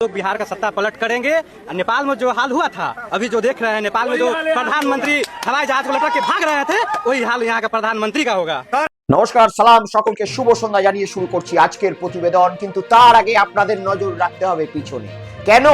लोग बिहार का सत्ता पलट करेंगे नेपाल में जो हाल हुआ था अभी जो देख रहे हैं नेपाल में जो प्रधानमंत्री हवाई जहाज को लटक के भाग रहे थे वही हाल यहाँ का प्रधानमंत्री का होगा নমস্কার সালাম সকলকে শুভ সন্ধ্যা জানিয়ে শুরু করছি আজকের প্রতিবেদন কিন্তু তার আগে আপনাদের নজর রাখতে হবে পিছনে কেন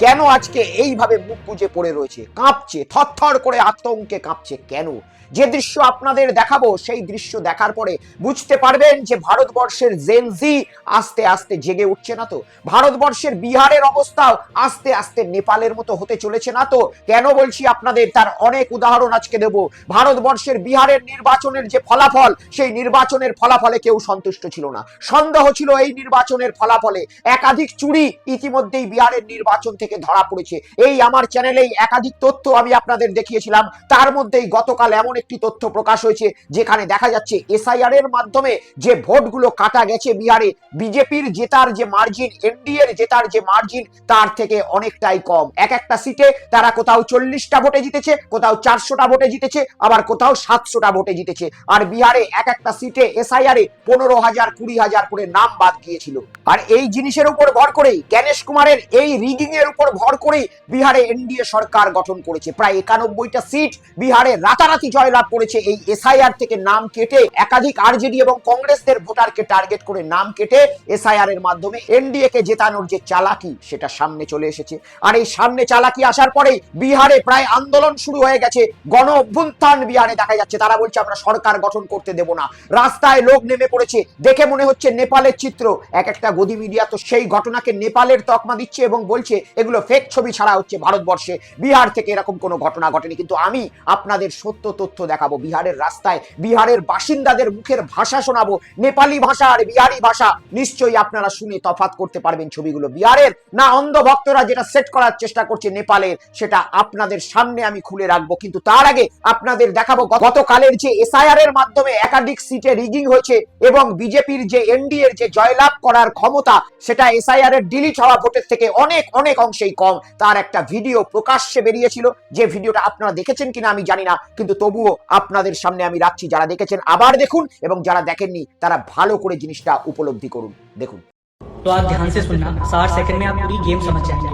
কেন আজকে এইভাবে মুখ গুজে পড়ে রয়েছে কাঁপছে থরথর করে আতঙ্কে কাঁপছে কেন যে দৃশ্য আপনাদের দেখাবো, সেই দৃশ্য দেখার পরে বুঝতে পারবেন যে ভারতবর্ষের জেনজি আস্তে আস্তে জেগে উঠছে না তো। ভারতবর্ষের বিহারের অবস্থাও আস্তে আস্তে নেপালের মতো হতে চলেছে না তো। কেন বলছি আপনাদের তার অনেক উদাহরণ আজকে দেব। ভারতবর্ষের বিহারের নির্বাচনের যে ফলাফল, সেই নির্বাচনের ফলাফলে কেউ সন্তুষ্ট ছিল না। সন্দেহ ছিল এই নির্বাচনের ফলাফলে। একাধিক চুরি ইতিমধ্যেই বিহারের নির্বাচন থেকে ধরা পড়েছে। এই আমার চ্যানেলেই একাধিক তথ্য আমি আপনাদের দেখিয়েছিলাম। তার মধ্যেই গতকাল এমন একটি তথ্য প্রকাশ হয়েছে, যেখানে দেখা যাচ্ছে এসআইআর এর মাধ্যমে যে ভোটগুলো কাটা গেছে বিহারে, বিজেপির জেতার যে মার্জিন এনডিএর জেতার যে মার্জিন তার থেকে অনেকটাই কম। এক একটা সিটে তারা কোথাও চল্লিশটা ভোটে জিতেছে, কোথাও চারশোটা ভোটে জিতেছে, আবার কোথাও সাতশোটা ভোটে জিতেছে। আর বিহারে এক একটা সিটে এসআইআর এ পনেরো হাজার, কুড়ি হাজার করে নাম বাদ গিয়েছিল। আর এই জিনিসের উপর ভর করেই, জ্ঞানেশ কুমারের এই রিগিং এর উপর ভর করেই বিহারে এনডিএ সরকার গঠন করেছে। প্রায় একানব্বইটা সিট বিহারে রাতারাতি জয়লাভ করেছে এই এসআইআর থেকে নাম কেটে একাধিক আরজেডি এবং কংগ্রেসদের ভোটারকে টার্গেট করে নাম কেটে এসআইআর এর মাধ্যমে এনডিএ কে জেতানোর যে চালাকি, সেটা সামনে চলে এসেছে। আর এই সামনে চালাকি আসার পরেই বিহারে প্রায় আন্দোলন শুরু হয়ে গেছে। গণ অভ্যুত্থান বিহারে দেখা যাচ্ছে। তারা বলছে, আমরা সরকার গঠন করতে দেব না। রাস্তায় লোক নেমে পড়েছে। দেখে মনে হচ্ছে নেপালের চিত্র। এক একটা গদি মিডিয়া তো সেই ঘটনাকে নেপালের তকমা দিচ্ছে এবং বলছে, এগুলো ফেক ছবি ছাড়া হচ্ছে ভারতবর্ষে। বিহার থেকে এরকম কোনো ঘটনা ঘটেনি। কিন্তু আমি আপনাদের সত্য, তথ্য দেখাবো। বিহারের রাস্তায় বিহারের বাসিন্দাদের মুখের ভাষা শোনাবো। নেপালি ভাষা আর বিহারি ভাষা নিশ্চয়ই আপনারা শুনে তফাৎ করতে পারবেন ছবিগুলো। বিহারের না অন্ধ ভক্তরা যেটা সেট করার চেষ্টা করছে নেপালের সেটা আপনাদের সামনে আমি খুলে রাখব। কিন্তু তার আগে আপনাদের দেখাবো, গতকালের যে এসআইআর এর মাধ্যমে একাধিক সিটে রিগিং হয়েছে এবং বিজেপির যে এনডিএর যে জয়লাভ করার ক্ষমতা, সেটা এসআইআর এর ডিলিট হওয়া ভোটের থেকে অনেক অনেক অংশেই কম। তার একটা ভিডিও প্রকাশ্যে বেরিয়েছিল। যে ভিডিওটা আপনারা দেখেছেন কিনা আমি জানি না, কিন্তু তবুও আপনাদের সামনে আমি রাখছি যারা দেখেছেন আবার দেখুন এবং যারা দেখেননি তারা ভালো করে জিনিসটা উপলব্ধি করুন দেখুন तो आप ध्यान से सुनना साठ सेकंड में आप पूरी गेम समझ जाएंगे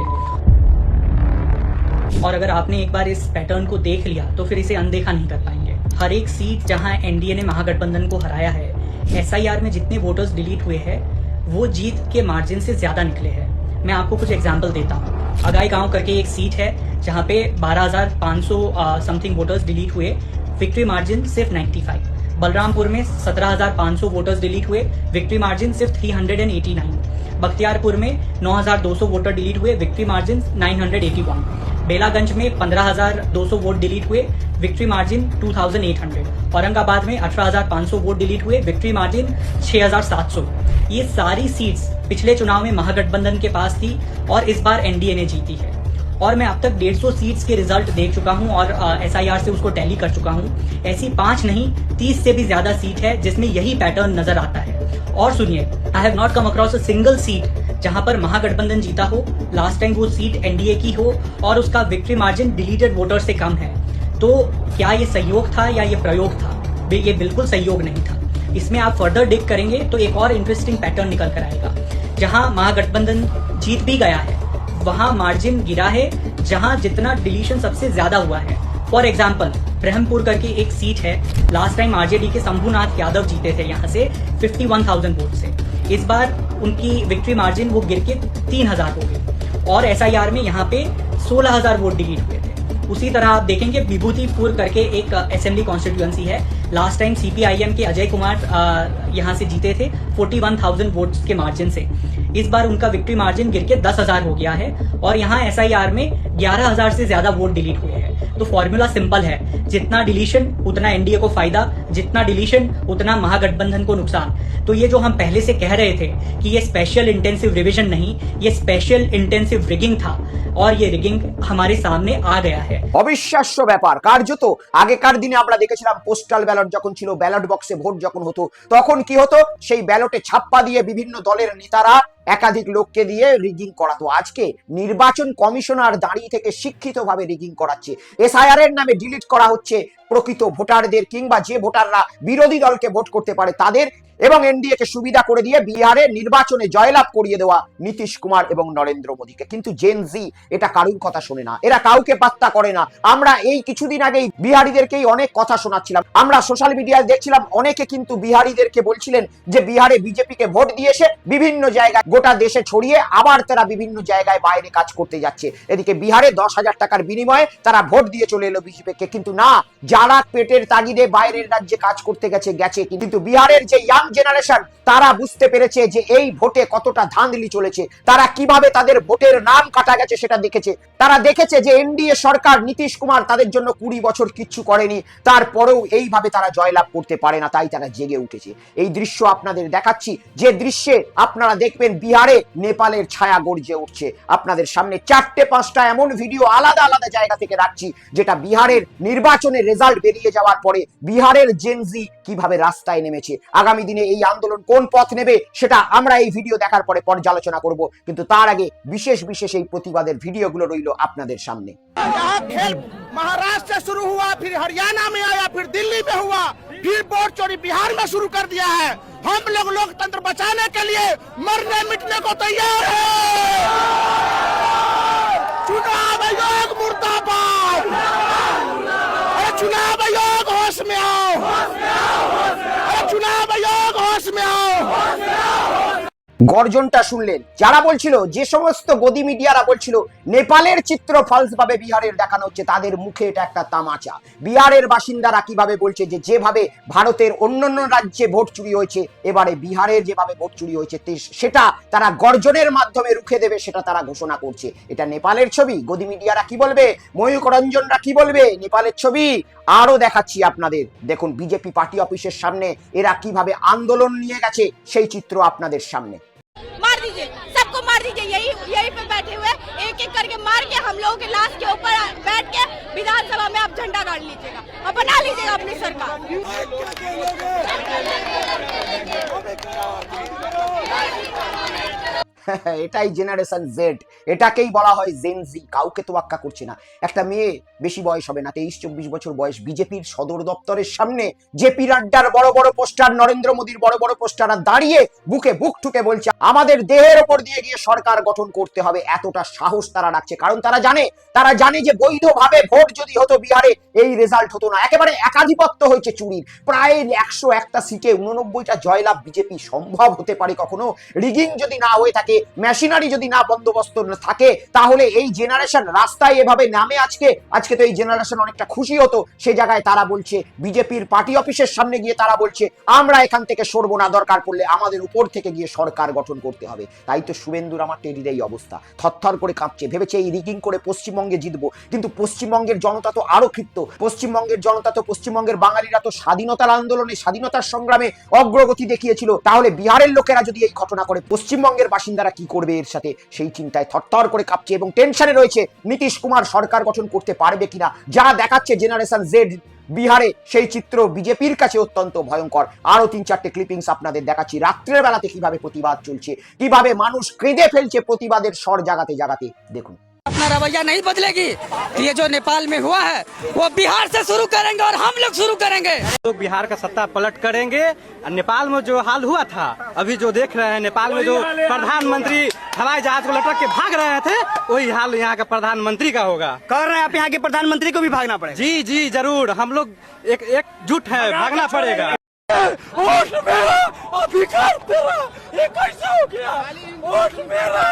और अगर आपने एक बार इस पैटर्न को देख लिया तो फिर इसे अनदेखा नहीं कर पाएंगे हर एक सीट जहां एनडीए ने महागठबंधन को हराया है एसआईआर में जितने वोटर्स डिलीट हुए हैं वो जीत के मार्जिन से ज्यादा निकले हैं मैं आपको कुछ एग्जाम्पल देता हूँ अगाई गांव करके एक सीट है जहां पे 12,500 समथिंग वोटर्स डिलीट हुए विक्ट्री मार्जिन सिर्फ़ 95 बलरामपुर में 17,500 वोटर्स डिलीट हुए विक्ट्री मार्जिन सिर्फ़ 389 बख्तियारपुर में 9,200 वोटर डिलीट हुए विक्ट्री मार्जिन 981 बेलागंज में 15,200 वोट डिलीट हुए विक्ट्री मार्जिन 2,800 औरंगाबाद में 18,500 वोट डिलीट हुए विक्ट्री मार्जिन 6,700 ये सारी सीट्स पिछले चुनाव में महागठबंधन के पास थी और इस बार एनडीए ने जीती है। और मैं अब तक 150 सीट्स के रिज़ल्ट देख चुका हूँ और एसआईआर से उसको टैली कर चुका हूँ। ऐसी पाँच नहीं, तीस से भी ज़्यादा सीट है जिसमें यही पैटर्न नज़र आता है। और सुनिए I have not come across a single seat जहाँ पर महागठबंधन जीता हो लास्ट टाइम वो सीट एनडीए की हो और उसका विक्ट्री मार्जिन डिलीटेड वोटर से कम है। तो क्या ये सहयोग था या ये प्रयोग था? ये बिल्कुल सहयोग नहीं था। इसमें आप फर्दर डिग करेंगे तो एक और इंटरेस्टिंग पैटर्न निकल कर आएगा, जहाँ महागठबंधन जीत भी गया है। वहाँ मार्जिन गिरा है जहाँ जितना डिलीशन सबसे ज़्यादा हुआ है। फॉर एग्ज़ाम्पल ब्रह्मपुर करके एक सीट है। लास्ट टाइम आरजेडी के शंभुनाथ यादव जीते थे यहाँ से 51,000 वोट से। इस बार उनकी विक्ट्री मार्जिन वो गिर के 3,000 हो गई और एसआईआर में यहाँ पे 16,000 वोट डिलीट हुए थे। उसी तरह आप देखेंगे विभूतिपुर करके एक असेंबली कॉन्स्टिट्यूएंसी है। लास्ट टाइम सीपीआईएम के अजय कुमार अ, यहाँ से जीते थे 41,000 वोट्स के मार्जिन से इस बार उनका विक्ट्री मार्जिन गिर के 10,000 हो गया है और यहाँ एसआईआर में 11,000 से ज्यादा वोट डिलीट हुए हैं तो फॉर्मूला सिंपल है जितना डिलीशन उतना एनडीए को फायदा जितना डिलीशन उतना महागठबंधन को नुकसान तो ये जो हम पहले से कह रहे थे कि ये स्पेशल इंटेंसिव रिवीजन नहीं ये स्पेशल इंटेंसिव रिगिंग था और ये रिगिंग हमारे सामने आ गया है অবিশ্বাস্য ব্যাপার কার্যত আগেকার দিনে আমরা দেখেছিলাম পোস্টাল ব্যালট যখন ছিল ব্যালট বক্সে ভোট যখন হতো, তখন কি হতো? সেই ব্যালটে ছাপ্পা দিয়ে বিভিন্ন দলের নেতারা একাধিক লোককে দিয়ে রিগিং করাতো। আজকে নির্বাচন কমিশনার দাঁড়িয়ে থেকে শিক্ষিতভাবে রিগিং করাচ্ছে। এসআইআর এর নামে ডিলিট করা হচ্ছে প্রকৃত ভোটারদের কিংবা যে ভোটাররা বিরোধী দলকে ভোট করতে পারে, তাদের এবং এনডিএ কে সুবিধা করে দিয়ে বিহারে নির্বাচনে জয়লাভ করিয়ে দেওয়া নীতিশ কুমার এবং নরেন্দ্র মোদীকে। কিন্তু জেনজি এটা কারুর কথা শোনে না। এরা কাউকে পাত্তা করে না। আমরা এই কিছুদিন আগেই বিহারীদেরকেই অনেক কথা শোনাচ্ছিলাম। আমরা সোশ্যাল মিডিয়ায় দেখছিলাম, অনেকে কিন্তু বিহারীদেরকে বলছিলেন যে বিহারে বিজেপিকে ভোট দিয়ে এসে বিভিন্ন জায়গায় গোটা দেশে ছড়িয়ে আবার তারা বিভিন্ন জায়গায় বাইরে কাজ করতে যাচ্ছে। এদিকে বিহারে দশ হাজার টাকার বিনিময়ে তারা ভোট দিয়ে চলে এলো বিজেপিকে কিন্তু না, যারা পেটের তাগিদে বাইরের রাজ্যে কাজ করতে গেছে গেছে কিন্তু বিহারের যে ইয়াং জেনারেশন, তারা বুঝতে পেরেছে যে এই ভোটে কতটা ধাঁধলি চলেছে, তারা কীভাবে তাদের ভোটের নাম কাটা গেছে সেটা দেখেছে। তারা দেখেছে যে এনডিএ সরকার নীতিশ কুমার তাদের জন্য কুড়ি বছর কিচ্ছু করেনি, তারপরেও এইভাবে তারা জয়লাভ করতে পারে না, তাই তারা জেগে উঠেছে। এই দৃশ্য আপনাদের দেখাচ্ছি, যে দৃশ্যে আপনারা দেখবেন বিহারে নেপালের ছায়া গর্জে উঠছে। আপনাদের সামনে চারটে পাঁচটা এমন ভিডিও আলাদা আলাদা জায়গা থেকে রাখছি, যেটা বিহারের নির্বাচনের রেজাল্ট বেরিয়ে যাওয়ার পরে বিহারের জেনজি কীভাবে রাস্তায় নেমেছে। আগামী দিনে এই আন্দোলন কোন পথ নেবে সেটা আমরা এই ভিডিও দেখার পরে পর্যালোচনা করব কিন্তু তার আগে বিশেষ বিশেষ এই প্রতিবাদের ভিডিওগুলো রইল আপনাদের সামনে यहाँ खेल महाराष्ट्र से शुरू हुआ फिर हरियाणा में आया फिर दिल्ली में हुआ फिर वोट चोरी बिहार में शुरू कर दिया है हम लोग लोकतंत्र बचाने के लिए मरने मिटने को तैयार है चुनाव आयोग मुर्दाबाद গর্জনটা শুনলেন। যারা বলছিল, যে সমস্ত গদি মিডিয়ারা বলছিল, নেপালের চিত্র ফলস ভাবে বিহারের দেখানো হচ্ছে, তাদের মুখে এটা একটা তামাচা। বিহারের বাসিন্দারা কীভাবে বলছে যে, যেভাবে ভারতের অন্যান্য রাজ্যে ভোট চুরি হয়েছে, এবারে বিহারের যেভাবে ভোট চুরি হয়েছে সেটা তারা গর্জনের মাধ্যমে রুখে দেবে, সেটা তারা ঘোষণা করছে। এটা নেপালের ছবি। গদি মিডিয়ারা কি বলবে? ময়ূক রঞ্জনরা কি বলবে? নেপালের ছবি? আরও দেখাচ্ছি আপনাদের। দেখুন, বিজেপি পার্টি অফিসের সামনে এরা কীভাবে আন্দোলন নিয়ে গেছে, সেই চিত্র আপনাদের সামনে। एक एक करके मार के हम लोगों के लाश के ऊपर बैठ के विधानसभा में आप झंडा गाड़ लीजिएगा और बना लीजिएगा अपनी सरकार। এটাই জেনারেশন জেড এটাকেই বলা হয় জেনজি কাউকে তোয়াক্কা করছে না। একটা মেয়ে বেশি বয়স হবে না, তেইশ চব্বিশ বছর বয়স। বিজেপির সদর দপ্তরের সামনে জেপি নাড্ডার বড় বড় পোস্টার, নরেন্দ্র মোদীর বড় বড় পোস্টার, আর দাঁড়িয়ে বুকে বুক ঠুকে বলছে, আমাদের দেহের ওপর দিয়ে গিয়ে সরকার গঠন করতে হবে। এতটা সাহস তারা রাখছে। কারণ তারা জানে তারা জানে যে বৈধভাবে ভোট যদি হতো বিহারে, এই রেজাল্ট হতো না। একেবারে একাধিপত্য হয়েছে চুরির। প্রায় একশো একটা সিটে উননব্বইটা জয়লাভ বিজেপি সম্ভব হতে পারে কখনো। রিগিং যদি না হয়ে থাকে মেশিনারি যদি না বন্দোবস্ত থাকে, তাহলে এই জেনারেশন রাস্তায় এভাবে নামে আজকে। আজকে তো এই জেনারেশন অনেকটা খুশি হতো। সে জায়গায় তারা বলছে বিজেপির পার্টি অফিসের সামনে গিয়ে তারা বলছে, আমরা এখান থেকে সরবো না, দরকার পড়লে আমাদের উপর থেকে গিয়ে সরকার গঠন করতে হবে। তাই তো শুভেন্দুর আমার টেরির এই অবস্থা। থরথর করে কাঁপছে, ভেবেছে এই রিগিং করে পশ্চিমবঙ্গে জিতবো। কিন্তু পশ্চিমবঙ্গের জনতা তো আরও ক্ষিপ্ত। পশ্চিমবঙ্গের জনতা তো পশ্চিমবঙ্গের বাঙালিরা তো স্বাধীনতার আন্দোলনে, স্বাধীনতার সংগ্রামে অগ্রগতি দেখিয়েছিল। তাহলে বিহারের লোকেরা যদি এই ঘটনা করে, পশ্চিমবঙ্গের বাসিন্দারা কি করবে এর সাথে? সেই চিন্তায় থরথর করে কাঁপছে এবং টেনশনে রয়েছে। নীতিশ কুমার সরকার গঠন করতে পারবে কিনা? যা দেখাচ্ছে জেনারেশন জেড বিহারে, সেই চিত্র বিজেপির কাছে অত্যন্ত ভয়ঙ্কর। আরও তিন চারটে ক্লিপিংস আপনাদের দেখাচ্ছি। রাত্রের বেলাতে কীভাবে প্রতিবাদ চলছে? কীভাবে মানুষ কেঁদে ফেলছে প্রতিবাদের স্বর জাগাতে জাগাতে? দেখুন। अपना रवैया नहीं बदलेगी। ये जो नेपाल में हुआ है वो बिहार से शुरू करेंगे और हम लोग शुरू करेंगे। लोग बिहार का सत्ता पलट करेंगे। और नेपाल में जो हाल हुआ था अभी जो देख रहे हैं नेपाल में जो प्रधानमंत्री हवाई जहाज़ को लटक के भाग रहे थे वही हाल यहाँ का प्रधानमंत्री का होगा। कर रहे हैं आप यहाँ के प्रधानमंत्री को भी भागना पड़ेगा। जी जी ज़रूर। हम लोग एक एकजुट है भागना पड़ेगा। वोट मेरा अधिकार तेरा ये कैसे हो गया वोट मेरा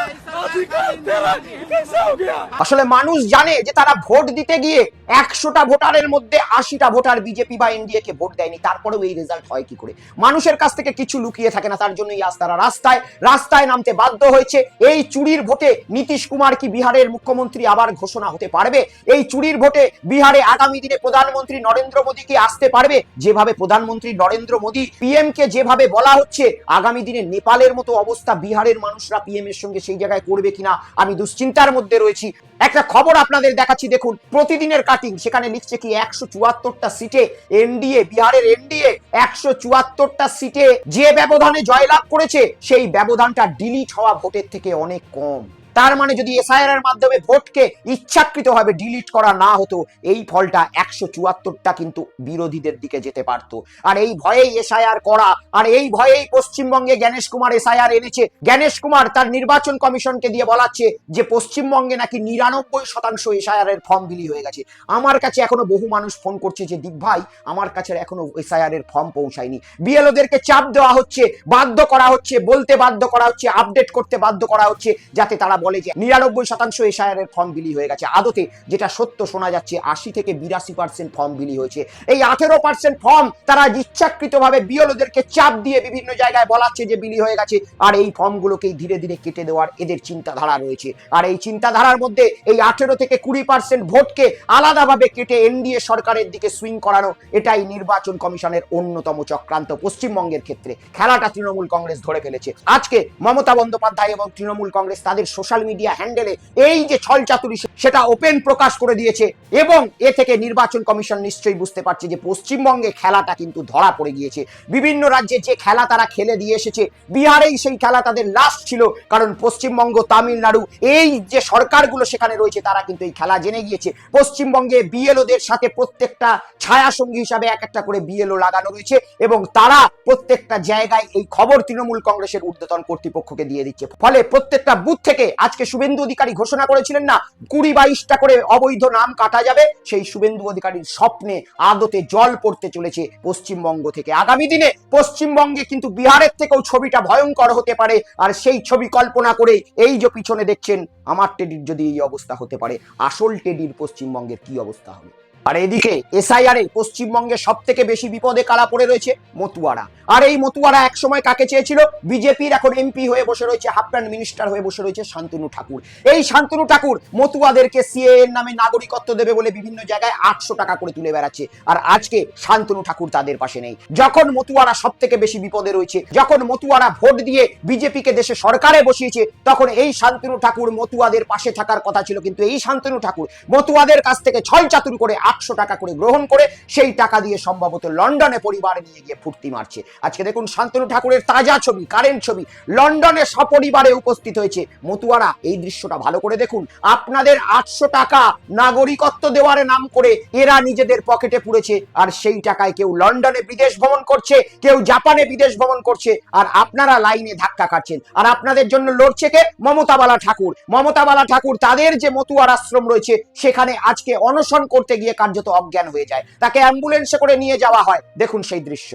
अधिकार तेरा ये कैसे हो गया আসলে মানুষ জানে যে তারা ভোট দিতে গিয়ে একশোটা ভোটারের মধ্যে আশিটা ভোটার বিজেপি বা এনডিএ কে ভোট দেয়নি তারপরেও এই রেজাল্ট হয় কি করে মানুষের কাছ থেকে কিছু লুকিয়ে থাকে না তার জন্যই আজ তারা রাস্তায় রাস্তায় নামতে বাধ্য হয়েছে এই চুরির ভোটে নীতিশ কুমার কি বিহারের মুখ্যমন্ত্রী আবার ঘোষণা হতে পারবে এই চুরির ভোটে বিহারে আগামী দিনে প্রধানমন্ত্রী নরেন্দ্র মোদী কি আসতে পারবে যেভাবে প্রধানমন্ত্রী নরেন্দ্র মোদী পিএম কে যেভাবে বলা হচ্ছে, আগামী দিনে নেপালের মতো অবস্থা বিহারের মানুষরা পিএম এর সঙ্গে সেই জায়গায় করবে কিনা, আমি দুশ্চিন্তার মধ্যে রয়েছি। একটা খবর আপনাদের দেখাচ্ছি, দেখুন, প্রতিদিনের কাটিং সেখানে লিখছে কি একশো চুয়াত্তরটা সিটে এনডিএ বিহারের এনডিএ একশো চুয়াত্তরটা সিটে যে ব্যবধানে জয়লাভ করেছে, সেই ব্যবধানটা ডিলিট হওয়া ভোটের থেকে অনেক কম। তার মানে যদি এসআইআর এর মাধ্যমে ভোটকে ইচ্ছাকৃতভাবে ডিলিট করা না হতো, এই ফলটা একশো চুয়াত্তরটা কিন্তু বিরোধীদের দিকে যেতে পারত। আর এই ভয়েই এসআইআর করা, আর এই ভয়েই পশ্চিমবঙ্গে জ্ঞানেশ কুমার এসআইআর এনেছে। জ্ঞানেশ কুমার তার নির্বাচন কমিশনকে দিয়ে বলাচ্ছে যে, পশ্চিমবঙ্গে নাকি নিরানব্বই শতাংশ এসআইআর এর ফর্ম বিলি হয়ে গেছে। আমার কাছে এখনও বহু মানুষ ফোন করছে যে, দীপ ভাই, আমার কাছে এখনও এসআইআর এর ফর্ম পৌঁছায়নি। বিএলওদেরকে চাপ দেওয়া হচ্ছে, বাধ্য করা হচ্ছে, বলতে বাধ্য করা হচ্ছে আপডেট করতে বাধ্য করা হচ্ছে, যাতে তারা বলে যে নিরানব্বই শতাংশ এর ফর্ম বিলি হয়ে গেছে। আদতে যেটা সত্য শোনা যাচ্ছে, আশি থেকে বিরাশি পার্সেন্ট ফর্ম বিলি হয়েছে। এই আঠেরো পার্সেন্ট ফর্ম তারা ইচ্ছাকৃতভাবে বিএলওদেরকে চাপ দিয়ে বিভিন্ন জায়গায় বলাচ্ছে যে বিলি হয়ে গেছে, আর এই ফর্মগুলোকেই ধীরে ধীরে কেটে দেওয়ার এদের চিন্তাধারা রয়েছে। আর এই চিন্তাধারার মধ্যে এই আঠেরো থেকে কুড়ি পার্সেন্ট ভোটকে আলাদাভাবে কেটে এনডিএ সরকারের দিকে সুইং করানো, এটাই নির্বাচন কমিশনের অন্যতম চক্রান্ত পশ্চিমবঙ্গের ক্ষেত্রে। খেলাটা তৃণমূল কংগ্রেস ধরে ফেলেছে। আজকে মমতা বন্দ্যোপাধ্যায় এবং তৃণমূল কংগ্রেস তাদের সোশ্যাল মিডিয়া হ্যান্ডেলে এই যে ছলচাতুরি সেটা ওপেন প্রকাশ করে দিয়েছে এবং এ থেকে নির্বাচন কমিশন নিশ্চয়ই বুঝতে পারছে যে পশ্চিমবঙ্গে খেলাটা কিন্তু ধরা পড়ে গিয়েছে। বিভিন্ন রাজ্যে যে খেলা তারা খেলে দিয়ে এসেছে, বিহারেই সেই খেলা তাদের লাস্ট ছিল, কারণ পশ্চিমবঙ্গ, তামিলনাড়ু, এই যে সরকারগুলো সেখানে রয়েছে তারা কিন্তু এই খেলা জেনে গিয়েছে। পশ্চিমবঙ্গে বিএলওদের সাথে প্রত্যেকটা ছায়া সঙ্গী হিসাবে এক একটা করে বিএলও লাগানো রয়েছে এবং তারা প্রত্যেকটা জায়গায় এই খবর তৃণমূল কংগ্রেসের ঊর্ধ্বতন কর্তৃপক্ষকে দিয়ে দিচ্ছে। ফলে প্রত্যেকটা বুথ থেকে আজকে শুভেন্দু অধিকারী ঘোষণা করেছিলেন না, কুড়ি বাইশটা করে অবৈধ নাম কাটা যাবে, সেই শুভেন্দু অধিকারীর স্বপ্নে আদতে জল পড়তে চলেছে পশ্চিমবঙ্গ থেকে। আগামী দিনে পশ্চিমবঙ্গে কিন্তু বিহারের থেকেও ছবিটা ভয়ঙ্কর হতে পারে, আর সেই ছবি কল্পনা করে এই যে পিছনে দেখছেন, আমার টেডির যদি এই অবস্থা হতে পারে, আসল টেডির পশ্চিমবঙ্গের কি অবস্থা হবে? আর এদিকে এসআইআর এ পশ্চিমবঙ্গে সব থেকে বেশি বিপদে কারা পড়ে রয়েছে? মতুয়ারা। আর এই মতুয়ারা একসময় কাকে চেয়েছিল? বিজেপির এখন এমপি হয়ে বসে রয়েছে, হাফ প্যান্ট মিনিস্টার হয়ে বসে রয়েছে শান্তনু ঠাকুর। এই শান্তনু ঠাকুর মতুয়াদেরকে সিএ এর নামে নাগরিকত্ব দেবে বলে বিভিন্ন জায়গায় আটশো টাকা করে তুলে বেড়াচ্ছে। আর আজকে শান্তনু ঠাকুর তাদের পাশে নেই। যখন মতুয়ারা সব থেকে বেশি বিপদে রয়েছে, যখন মতুয়ারা ভোট দিয়ে বিজেপিকে দেশে সরকারে বসিয়েছে, তখন এই শান্তনু ঠাকুর মতুয়াদের পাশে থাকার কথা ছিল। কিন্তু এই শান্তনু ঠাকুর মতুয়াদের কাছ থেকে ছয় চাতুর করে আটশো টাকা করে গ্রহণ করে সেই টাকা দিয়ে সম্ভবত লন্ডনে পরিবারে নিয়ে গিয়ে ফুর্তি মারছে। আজকে দেখুন শান্তনু ঠাকুরের তাজা ছবি, কারেন্ট ছবি। লন্ডনে সপরিবারে উপস্থিত হয়েছে। মতুয়ারা, এই দৃশ্যটা ভালো করে দেখুন। আপনাদের আটশো টাকা নাগরিকত্ব দেওয়ার নাম করে এরা নিজেদের পকেটে পুড়েছে আর সেই টাকায় কেউ লন্ডনে বিদেশ ভ্রমণ করছে, কেউ জাপানে বিদেশ ভ্রমণ করছে আর আপনারা লাইনে ধাক্কা খাচ্ছেন। আর আপনাদের জন্য লড়ছে কে? মমতাবালা ঠাকুর। মমতাবালা ঠাকুর, তাদের যে মতুয়ার আশ্রম রয়েছে, সেখানে আজকে অনশন করতে গিয়ে কার্যত অজ্ঞান হয়ে যায়। তাকে অ্যাম্বুলেন্সে করে নিয়ে যাওয়া হয়। দেখুন সেই দৃশ্য।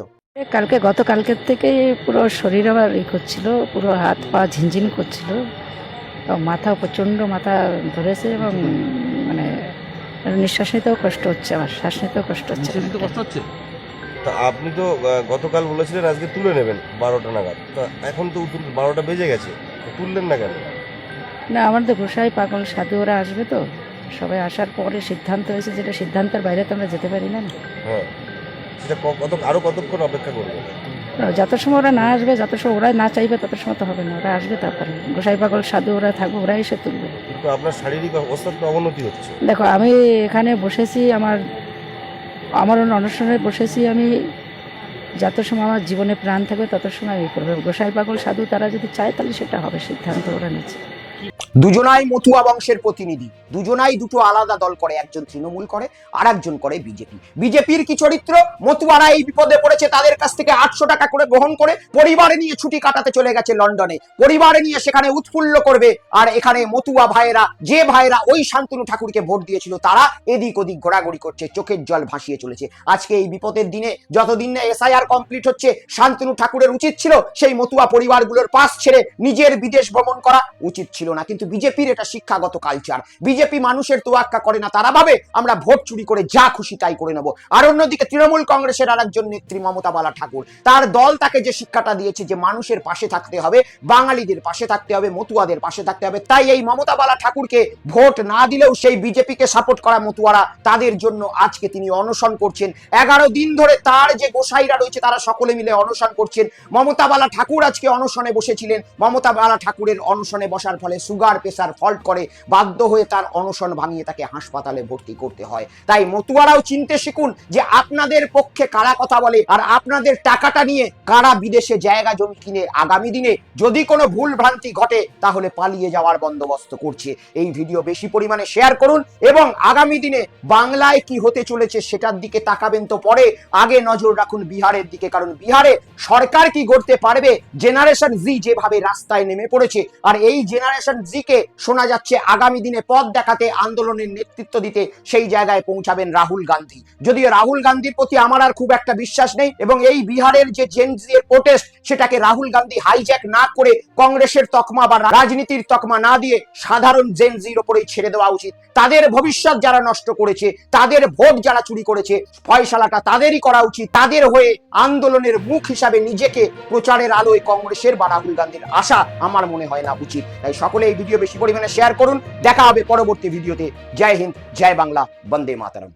কালকে গতকালকের থেকে পুরো শরীর আবার ই করছিল পুরো হাত পা ঝিনঝিন করছিল। মাথা প্রচণ্ড মাথা ধরেছে এবং মানে নিঃশ্বাস নিতেও কষ্ট হচ্ছে আমার শ্বাস নিতেও কষ্ট হচ্ছে। কষ্ট হচ্ছে? তা আপনি তো গতকাল বলেছিলেন আজকে তুলে নেবেন বারোটা নাগাদ। তা এখন তো বারোটা বেজে গেছে তুললেন না কেন? না আমার তো গোসাই পাগল সাধু ওরা আসবে তো। সবাই আসার পরে সিদ্ধান্ত হয়েছে যেটা সিদ্ধান্তের বাইরে তো আমরা যেতে পারি না। হ্যাঁ। সেটা ক- কত আরও কতক্ষণ অপেক্ষা করবেন যত সময় ওরা না আসবে যত সময় ওরা না চাইবে তত সময় তো হবে না ওরা আসবে তারপরে। গোসাই পাগল সাধু ওরা থাকবে ওরা এসে তুলবে। কিন্তু আপনার শারীরিক অবস্থার তো অবনতি হচ্ছে। দেখো আমি এখানে বসেছি আমার আমার অনশনে বসেছি আমি যত সময় আমার জীবনে প্রাণ থাকবে তত সময় আমি করবে। গোসাই পাগল সাধু তারা যদি চায় তাহলে সেটা হবে সিদ্ধান্ত ওরা নিচ্ছে। দুজনাই মতুয়া বংশের প্রতিনিধি। দুজনাই দুটো আলাদা দল করে, একজন তৃণমূল করে আর একজন করে বিজেপি। বিজেপির কি চরিত্র? মতুয়ারা এই বিপদে পড়েছে, তাদের কাছ থেকে আটশো টাকা করে গ্রহণ করে পরিবারে নিয়ে ছুটি কাটাতে চলে গেছে লন্ডনে। পরিবারে নিয়ে সেখানে উৎফুল্ল করবে, আর এখানে মতুয়া ভাইয়েরা, যে ভাইয়েরা ওই শান্তনু ঠাকুরকে ভোট দিয়েছিল, তারা এদিক ওদিক ঘোরাঘুরি করছে, চোখের জল ভাসিয়ে চলেছে। আজকে এই বিপদের দিনে যতদিন না এসআইআর কমপ্লিট হচ্ছে, শান্তনু ঠাকুরের উচিত ছিল সেই মতুয়া পরিবারগুলোর পাশ ছেড়ে নিজের বিদেশ ভ্রমণ করা উচিত ছিল। না। কিন্তু বিজেপির এটা শিক্ষাগত কালচার বিজেপি মানুষের তোয়াক্কা করে না, তারা ভাবে আমরা ভোট চুরি করে যা খুশি তাই করে নেব। আর অন্যদিকে তৃণমূল কংগ্রেসের আর একজন নেত্রী মমতা বালা ঠাকুর তার দল তাকে যে শিক্ষাটা দিয়েছে যে মানুষের পাশে থাকতে হবে, বাঙালিদের পাশে থাকতে হবে, মতুয়াদের পাশে থাকতে হবে, তাই এই মমতা বালা ঠাকুরকে ভোট না দিলেও সেই বিজেপিকে সাপোর্ট করা মতুয়ারা তাদের জন্য আজকে তিনি অনশন করছেন। এগারো দিন ধরে তার যে গোসাইরা রয়েছে, তারা সকলে মিলে অনশন করছেন। মমতা বালা ঠাকুর আজকে অনশনে বসেছিলেন। মমতা বালা ঠাকুরের অনশনে বসার ফলে সুগার প্রেসার ফল্ট করে, বাধ্য হয়ে তার অনশন ভাঙিয়ে তাকে হাসপাতালে ভর্তি করতে হয়। তাই মতুয়ারাও চিনতে শিখুন যে আপনাদের পক্ষে কারা কথা বলে আর আপনাদের টাকাটা নিয়ে কারা বিদেশে জায়গা জমি কিনে আগামী দিনে যদি কোনো ভুল ভ্রান্তি ঘটে, তাহলে পালিয়ে যাওয়ার বন্দোবস্ত করছে। এই ভিডিও বেশি পরিমাণে শেয়ার করুন এবং আগামী দিনে বাংলায় কি হতে চলেছে সেটার দিকে তাকাবেন তো পরে আগে নজর রাখুন বিহারের দিকে, কারণ বিহারে সরকার কি করতে পারবে, জেনারেশন জি যেভাবে রাস্তায় নেমে পড়েছে, আর এই জেনারেশন জি কে শোনা যাচ্ছে আগামী দিনে পথ দেখাতে, আন্দোলনের নেতৃত্ব দিতে, সেই জায়গায় পৌঁছাবেন রাহুল গান্ধী। যদিও রাহুল গান্ধীর প্রতি আমার আর খুব একটা বিশ্বাস নেই এবং এই বিহারের যে জেনজি এর প্রোটেস্ট সেটাকে রাহুল গান্ধী হাইজ্যাক না করে কংগ্রেসের তকমা বা রাজনীতির তকমা না দিয়ে সাধারণ জেনজির ওপরেই ছেড়ে দেওয়া উচিত। তাদের ভবিষ্যৎ যারা নষ্ট করেছে, তাদের ভোট যারা চুরি করেছে, ফয়সালাটা তাদেরই করা উচিত। তাদের হয়ে আন্দোলনের মুখ হিসাবে নিজেকে প্রচারের আলোয় কংগ্রেসের বা রাহুল গান্ধীর আশা আমার মনে হয় না উচিত। তাই সকলে এই ভিডিও বেশি পরিমাণে শেয়ার করুন। দেখা হবে পরবর্তী ভিডিওতে। জয় হিন্দ, জয় বাংলা, বন্দে মাতারম।